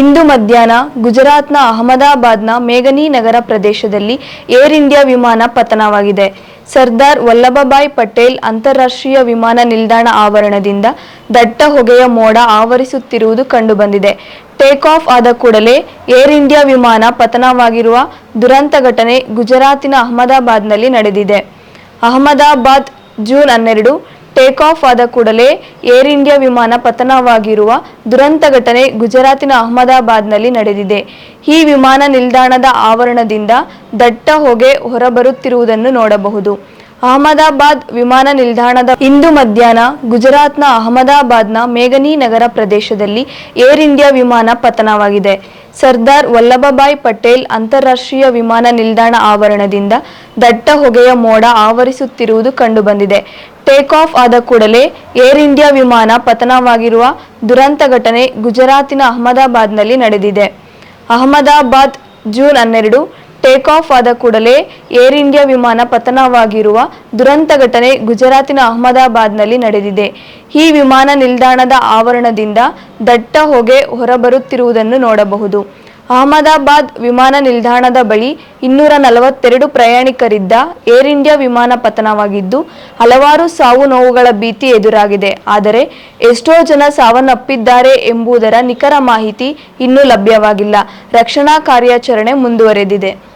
ಇಂದು ಮಧ್ಯಾಹ್ನ ಗುಜರಾತ್ನ ಅಹಮದಾಬಾದ್ನ ಮೇಘನಿ ನಗರ ಪ್ರದೇಶದಲ್ಲಿ ಏರ್ ಇಂಡಿಯಾ ವಿಮಾನ ಪತನವಾಗಿದೆ. ಸರ್ದಾರ್ ವಲ್ಲಭಭಾಯ್ ಪಟೇಲ್ ಅಂತಾರಾಷ್ಟ್ರೀಯ ವಿಮಾನ ನಿಲ್ದಾಣ ಆವರಣದಿಂದ ದಟ್ಟ ಹೊಗೆಯ ಮೋಡ ಆವರಿಸುತ್ತಿರುವುದು ಕಂಡುಬಂದಿದೆ. ಟೇಕ್ ಆಫ್ ಆದ ಕೂಡಲೇ ಏರ್ ಇಂಡಿಯಾ ವಿಮಾನ ಪತನವಾಗಿರುವ ದುರಂತ ಘಟನೆ ಗುಜರಾತಿನ ಅಹಮದಾಬಾದ್ನಲ್ಲಿ ನಡೆದಿದೆ. ಅಹಮದಾಬಾದ್ ಜೂನ್ ಹನ್ನೆರಡು ಟೇಕ್ ಆಫ್ ಆದ ಕೂಡಲೇ ಏರ್ ಇಂಡಿಯಾ ವಿಮಾನ ಪತನವಾಗಿರುವ ದುರಂತ ಘಟನೆ ಗುಜರಾತಿನ ಅಹಮದಾಬಾದ್ನಲ್ಲಿ ನಡೆದಿದೆ. ಈ ವಿಮಾನ ನಿಲ್ದಾಣದ ಆವರಣದಿಂದ ದಟ್ಟ ಹೊಗೆ ಹೊರಬರುತ್ತಿರುವುದನ್ನು ನೋಡಬಹುದು. ಅಹಮದಾಬಾದ್ ವಿಮಾನ ನಿಲ್ದಾಣದ ಇಂದು ಮಧ್ಯಾಹ್ನ ಗುಜರಾತ್ನ ಅಹಮದಾಬಾದ್ನ ಮೇಘನಿ ನಗರ ಪ್ರದೇಶದಲ್ಲಿ ಏರ್ ಇಂಡಿಯಾ ವಿಮಾನ ಪತನವಾಗಿದೆ. ಸರ್ದಾರ್ ವಲ್ಲಭಭಾಯ್ ಪಟೇಲ್ ಅಂತಾರಾಷ್ಟ್ರೀಯ ವಿಮಾನ ನಿಲ್ದಾಣ ಆವರಣದಿಂದ ದಟ್ಟ ಹೊಗೆಯ ಮೋಡ ಆವರಿಸುತ್ತಿರುವುದು ಕಂಡುಬಂದಿದೆ. ಟೇಕ್ ಆಫ್ ಆದ ಕೂಡಲೇ ಏರ್ ಇಂಡಿಯಾ ವಿಮಾನ ಪತನವಾಗಿರುವ ದುರಂತ ಘಟನೆ ಗುಜರಾತಿನ ಅಹಮದಾಬಾದ್ನಲ್ಲಿ ನಡೆದಿದೆ. ಅಹಮದಾಬಾದ್ ಜೂನ್ ಹನ್ನೆರಡು ಟೇಕ್ ಆಫ್ ಆದ ಕೂಡಲೇ ಏರ್ ಇಂಡಿಯಾ ವಿಮಾನ ಪತನವಾಗಿರುವ ದುರಂತ ಘಟನೆ ಗುಜರಾತಿನ ಅಹಮದಾಬಾದ್ನಲ್ಲಿ ನಡೆದಿದೆ. ಈ ವಿಮಾನ ನಿಲ್ದಾಣದ ಆವರಣದಿಂದ ದಟ್ಟ ಹೊಗೆ ಹೊರಬರುತ್ತಿರುವುದನ್ನು ನೋಡಬಹುದು. ಅಹಮದಾಬಾದ್ ವಿಮಾನ ನಿಲ್ದಾಣದ ಬಳಿ ಇನ್ನೂರ ನಲವತ್ತೆರಡು ಪ್ರಯಾಣಿಕರಿದ್ದ ಏರ್ ಇಂಡಿಯಾ ವಿಮಾನ ಪತನವಾಗಿದ್ದು, ಹಲವಾರು ಸಾವು ನೋವುಗಳ ಭೀತಿ ಎದುರಾಗಿದೆ. ಆದರೆ, ಎಷ್ಟೋ ಜನ ಸಾವನ್ನಪ್ಪಿದ್ದಾರೆ ಎಂಬುದರ ನಿಖರ ಮಾಹಿತಿ ಇನ್ನೂ ಲಭ್ಯವಾಗಿಲ್ಲ. ರಕ್ಷಣಾ ಕಾರ್ಯಾಚರಣೆ ಮುಂದುವರೆದಿದೆ.